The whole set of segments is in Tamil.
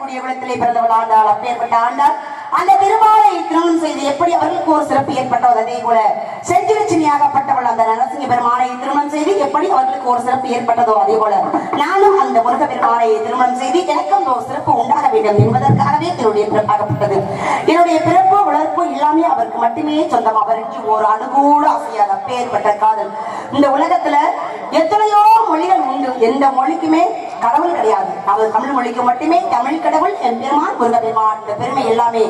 இருக்கக்கூடிய குலத்திலே பிறந்தவள் ஆண்டாள் அப்பேற்பட்ட ஆண்டாள். அந்த திருமாலை திருமணம் செய்து எப்படி அவர்களுக்கு ஒரு சிறப்பு ஏற்பட்டது அதே போல செஞ்சிருச்சினியாகப்பட்டவள் அந்த நரசிங்க பெருமானை திருமணம் செய்து எப்படி அவர்களுக்கு ஒரு சிறப்பு ஏற்பட்டதோ அதே போல நானும் அந்த முருக பெருமானை திருமணம் செய்து எனக்கும் ஒரு சிறப்பு உண்டாக வேண்டும் என்பதற்காகவே என்னுடைய பிறப்பாகப்பட்டது. என்னுடைய பிறப்பு வளர்ப்பு எல்லாமே அவருக்கு மட்டுமே சொந்தம். அவருக்கு ஒரு அணுகூட அசையாத அப்பேற்பட்ட காதல். இந்த உலகத்துல எத்தனையோ மொழிகள் உண்டு. எந்த மொழிக்குமே கடவுள் கிடையாது. அவர் தமிழ் மொழிக்கு மட்டுமே தமிழ் கடவுள் என் பெருமான் முருக பெருமான் இந்த பெருமை எல்லாமே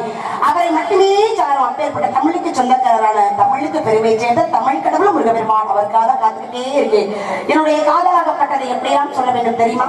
அவரை மட்டுமே சாரும் அப்பேற்பட்ட தமிழுக்கு சொந்தக்காரரான தமிழுக்கு பெருமை சேர்ந்த தமிழ் கடவுள் முருக பெருமான் அவருக்காக காத்துக்கிட்டே இருக்கேன். என்னுடைய காதலாகப்பட்டதை எப்படியெல்லாம் சொல்ல வேண்டும் தெரியுமா?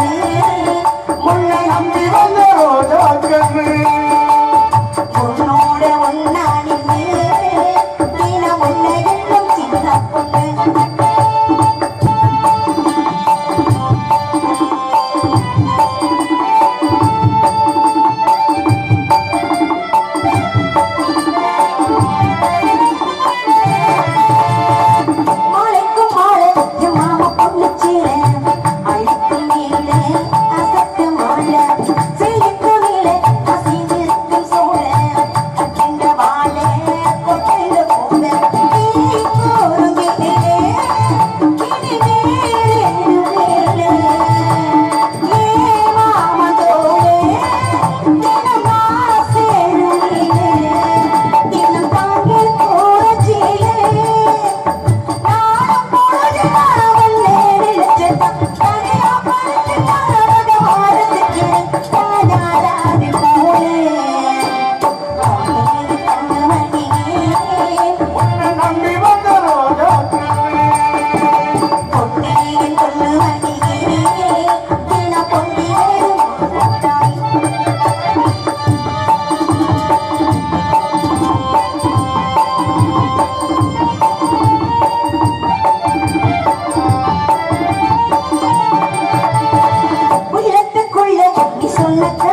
Oh,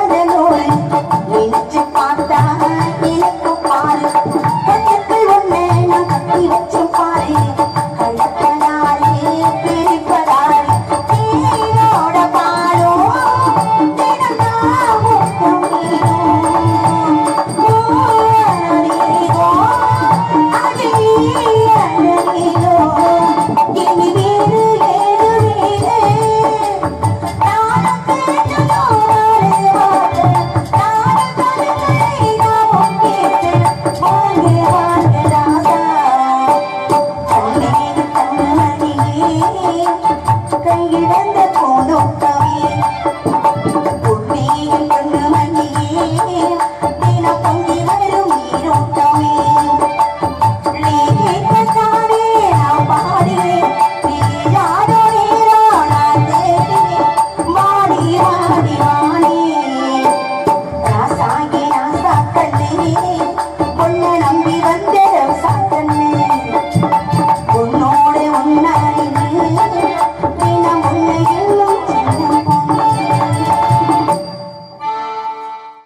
கையில் வந்த பூந்தோட்டமே